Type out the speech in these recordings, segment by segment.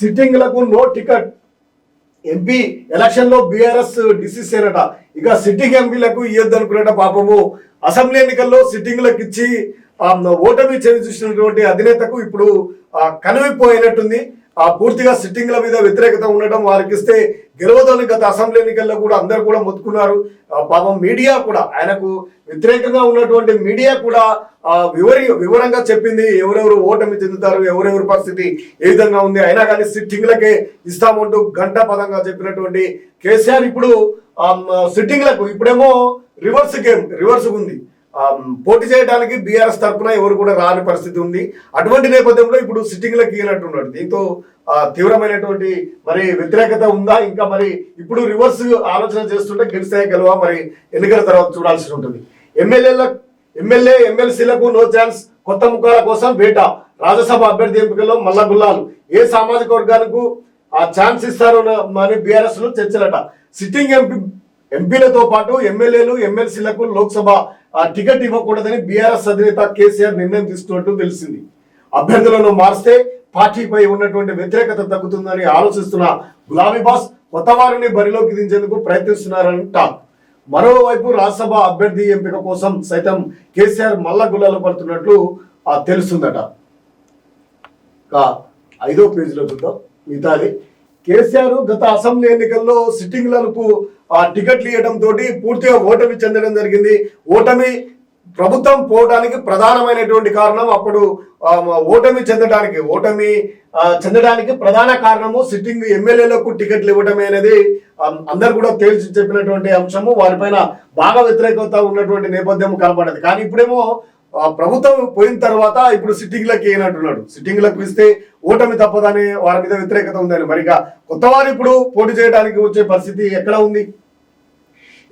సిట్టింగ్లకు no ticket. MP ఎలక్షన్లో BRS decision అట ఇక సిట్టింగ్ ఎంపీలకు ఇవ్వద్దు పాపము. అసెంబ్లీ ఎన్నికల్లో సిట్టింగ్లకు ఇచ్చి ఓటమి చేసి చూసినటువంటి అధినేతకు ఇప్పుడు కనువిపోయినట్టుంది పూర్తిగా సిట్టింగ్ల మీద వ్యతిరేకత ఉండటం వారికి ఇస్తే గెలవదని గత అసెంబ్లీ ఎన్నికల్లో కూడా అందరు కూడా మొత్తుకున్నారు. పాపం మీడియా కూడా ఆయనకు వ్యతిరేకంగా ఉన్నటువంటి మీడియా కూడా ఆ, వివరి వివరంగా చెప్పింది ఎవరెవరు ఓటమి చెందుతారు ఎవరెవరి పరిస్థితి ఏ విధంగా ఉంది. అయినా కానీ సిట్టింగ్లకే ఇస్తామంటూ గంట పదంగా చెప్పినటువంటి కేసీఆర్ ఇప్పుడు ఆ, సిట్టింగ్లకు ఇప్పుడేమో రివర్స్ గేమ్ రివర్స్ ఉంది. పోటీ చేయడానికి బీఆర్ఎస్ తరఫున ఎవరు కూడా రాని పరిస్థితి ఉంది. అటువంటి నేపథ్యంలో ఇప్పుడు సిట్టింగ్లకు ఇయ్యనట్టున్నాడు దీంతో తీవ్రమైనటువంటి మరి వ్యతిరేకత ఉందా? ఇంకా మరి ఇప్పుడు రివర్స్ ఆలోచన చేస్తుంటే గెలిస్తే గెలవా? మరి ఎన్నికల తర్వాత చూడాల్సి ఉంటుంది. ఎమ్మెల్యేల ఎమ్మెల్యే ఎమ్మెల్సీలకు నో ఛాన్స్ కొత్త ముఖాల కోసం వేట. రాజ్యసభ అభ్యర్థి ఎంపికలో మల్ల గుల్లాలు. ఏ సామాజిక వర్గానికి ఆ ఛాన్స్ ఇస్తారో అని బీఆర్ఎస్లో చర్చలట. సిట్టింగ్ ఎంపీ ఎంపీలతో పాటు ఎమ్మెల్యేలు ఎమ్మెల్సీలకు లోక్సభ టికెట్ ఇవ్వకూడదని బీఆర్ఎస్ అధినేత కేసీఆర్ నిర్ణయం తీసుకున్నట్టు తెలిసింది. అభ్యర్థులను మారిస్తే పార్టీపై ఉన్నటువంటి వ్యతిరేకత తగ్గుతుందని ఆలోచిస్తున్న గులాబీ బాస్ కొత్త వారిని బరిలోకి దించేందుకు ప్రయత్నిస్తున్నారని టాక్. మరోవైపు రాజ్యసభ అభ్యర్థి ఎంపిక కోసం సైతం కేసీఆర్ మల్ల గుల్లాలు పడుతున్నట్లు తెలుస్తుందట. ఐదో పేజీలో చూద్దాం. మిగతాది కేసీఆర్ గత అసెంబ్లీ ఎన్నికల్లో సిట్టింగ్లకు ఆ టికెట్లు ఇవ్వడం తోటి పూర్తిగా ఓటమి చెందడం జరిగింది. ఓటమి ప్రభుత్వం పోవడానికి ప్రధానమైనటువంటి కారణం అప్పుడు ఓటమి చెందడానికి ఓటమి చెందడానికి ప్రధాన కారణము సిట్టింగ్ ఎమ్మెల్యేలకు టికెట్లు ఇవ్వడమే అనేది అందరు కూడా తేల్చి చెప్పినటువంటి అంశము. వారిపైన బాగా వ్యతిరేకత ఉన్నటువంటి నేపథ్యం కనబడదు కానీ ఇప్పుడేమో ప్రభుత్వం పోయిన తర్వాత ఇప్పుడు సిట్టింగ్లకు ఏనంటున్నాడు సిట్టింగ్లకు ఇస్తే ఓటమి తప్పదని వారి మీద వ్యతిరేకత ఉందని. మరి ఇక కొత్త వారు ఇప్పుడు పోటీ చేయడానికి వచ్చే పరిస్థితి ఎక్కడ ఉంది?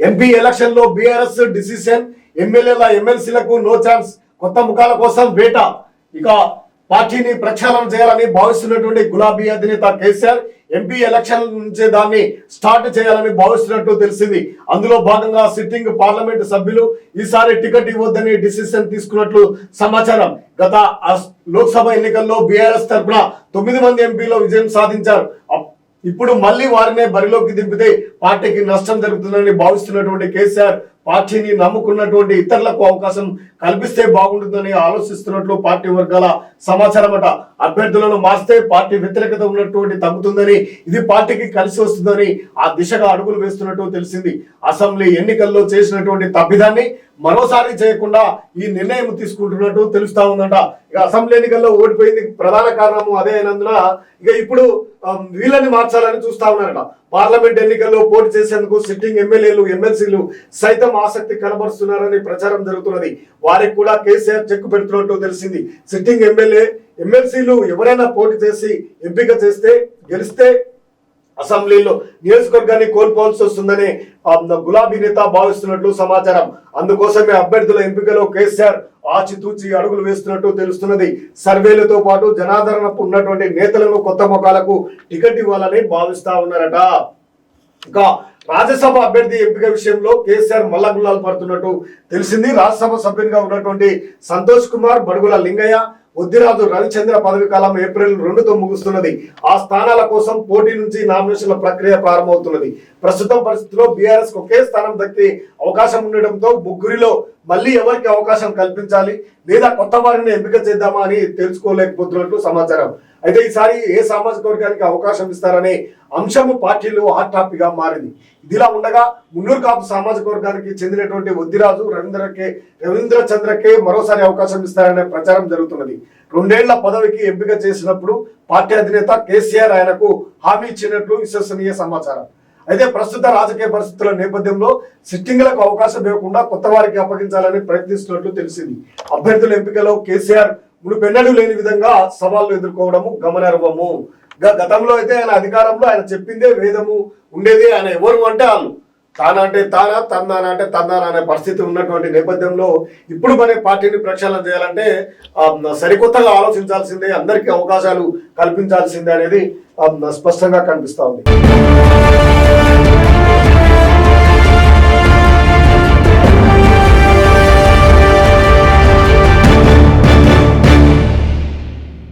ఎంపీ ఎలక్షన్లో బీఆర్ఎస్ డిసిషన్ ఎమ్మెల్యేల ఎమ్మెల్సీలకు నో ఛాన్స్ కొత్త ముఖాల కోసం వేట ఇక పార్టీని ప్రక్షాళన చేయాలని భావిస్తున్నటువంటి గులాబీ అధినేత కేసీఆర్ ఎంపీ ఎలక్షన్ నుంచే దాన్ని స్టార్ట్ చేయాలని భావిస్తున్నట్టు తెలిసింది. అందులో భాగంగా సిట్టింగ్ పార్లమెంట్ సభ్యులు ఈసారి టికెట్ ఇవ్వద్దని డిసిషన్ తీసుకున్నట్లు సమాచారం. గత లోక్సభ ఎన్నికల్లో బీఆర్ఎస్ తరఫున తొమ్మిది మంది ఎంపీలు విజయం సాధించారు. ఇప్పుడు మళ్ళీ వారినే బరిలోకి దింపితే పార్టీకి నష్టం జరుగుతుందని భావిస్తున్నటువంటి కేసీఆర్ పార్టీని నమ్ముకున్నటువంటి ఇతరులకు అవకాశం కల్పిస్తే బాగుంటుందని ఆలోచిస్తున్నట్లు పార్టీ వర్గాల సమాచారం అట. అభ్యర్థులను మార్స్తే పార్టీ వ్యతిరేకత ఉన్నటువంటి తగ్గుతుందని ఇది పార్టీకి కలిసి వస్తుందని ఆ దిశగా అడుగులు వేస్తున్నట్టు తెలిసింది. అసెంబ్లీ ఎన్నికల్లో చేసినటువంటి తప్పిదాన్ని మరోసారి చేయకుండా ఈ నిర్ణయం తీసుకుంటున్నట్టు తెలుస్తా ఉందంట. ఇక అసెంబ్లీ ఎన్నికల్లో ఓడిపోయింది ప్రధాన కారణము అదే అయినందున ఇక ఇప్పుడు వీళ్ళని మార్చాలని చూస్తా ఉన్నారట. పార్లమెంట్ ఎన్నికల్లో పోటీ చేసేందుకు సిట్టింగ్ ఎమ్మెల్యేలు ఎమ్మెల్సీలు సైతం ఆసక్తి కనబరుస్తున్నారని ప్రచారం జరుగుతున్నది. వారికి కూడా కేసీఆర్ చెక్కు పెడుతున్నట్టు తెలిసింది. సిట్టింగ్ ఎమ్మెల్యే ఎమ్మెల్సీలు ఎవరైనా పోటీ చేసి ఎంపిక చేస్తే గెలిస్తే అసెంబ్లీలో నియోజకవర్గాన్ని కోల్పోవాల్సి వస్తుందని గులాబీ నేత భావిస్తున్నట్లు సమాచారం. అందుకోసమే అభ్యర్థుల ఎంపికలో కేసీఆర్ ఆచితూచి అడుగులు వేస్తున్నట్టు తెలుస్తున్నది. సర్వేలతో పాటు జనాదరణ ఉన్నటువంటి నేతలను కొత్త ముఖాలకు టికెట్ ఇవ్వాలని భావిస్తా ఉన్నారట. ఇంకా రాజ్యసభ అభ్యర్థి ఎంపిక విషయంలో కేసీఆర్ మల్లగుల్లాలు పడుతున్నట్టు తెలిసింది. రాజ్యసభ సభ్యునిగా ఉన్నటువంటి సంతోష్ కుమార్ బడుగుల లింగయ్య ఉద్దిరాజు రవిచంద్ర పదవి కాలం ఏప్రిల్ రెండుతో ముగుస్తున్నది. ఆ స్థానాల కోసం పోటీ నుంచి నామినేషన్ల ప్రక్రియ ప్రారంభమవుతున్నది. ప్రస్తుతం పరిస్థితిలో బీఆర్ఎస్ ఒకే స్థానం దక్కి అవకాశం ఉండడంతో ముగ్గురిలో మళ్ళీ ఎవరికి అవకాశం కల్పించాలి లేదా కొత్త వారిని ఎంపిక చేద్దామా అని తెలుసుకోలేకపోతున్నట్లు సమాచారం. అయితే ఈసారి ఏ సామాజిక వర్గానికి అవకాశం ఇస్తారనే అంశము పార్టీలో హాట్ టాపిక్గా మారింది. ఇదిలా ఉండగా మున్నూరు కాపు సామాజిక వర్గానికి చెందినటువంటి వద్దిరాజు రవీంద్రకే రవీంద్ర చంద్రకే మరోసారి అవకాశం ఇస్తారనే ప్రచారం జరుగుతున్నది. రెండేళ్ళ పదవికి ఎంపిక చేసినప్పుడు పార్టీ అధినేత కేసీఆర్ ఆయనకు హామీ ఇచ్చినట్లు విశ్వసనీయ సమాచారం. అయితే ప్రస్తుత రాజకీయ పరిస్థితుల నేపథ్యంలో సిట్టింగ్లకు అవకాశం ఇవ్వకుండా కొత్త వారికి అప్పగించాలని ప్రయత్నిస్తున్నట్లు తెలిసింది. అభ్యర్థుల ఎంపికలో కేసీఆర్ మునుపెన్నడూ లేని విధంగా సవాళ్ళు ఎదుర్కోవడము గమనార్హము. గ- గతంలో అయితే ఆయన అధికారంలో ఆయన చెప్పిందే వేదము ఉండేది ఆయన ఎవరు అంటే వాళ్ళు. తానంటే తానా తందానా అంటే తందానా అనే పరిస్థితి ఉన్నటువంటి నేపథ్యంలో ఇప్పుడు మన పార్టీని ప్రక్షాళన చేయాలంటే సరికొత్తగా ఆలోచించాల్సిందే అందరికీ అవకాశాలు కల్పించాల్సిందే అనేది స్పష్టంగా కనిపిస్తూ ఉంది.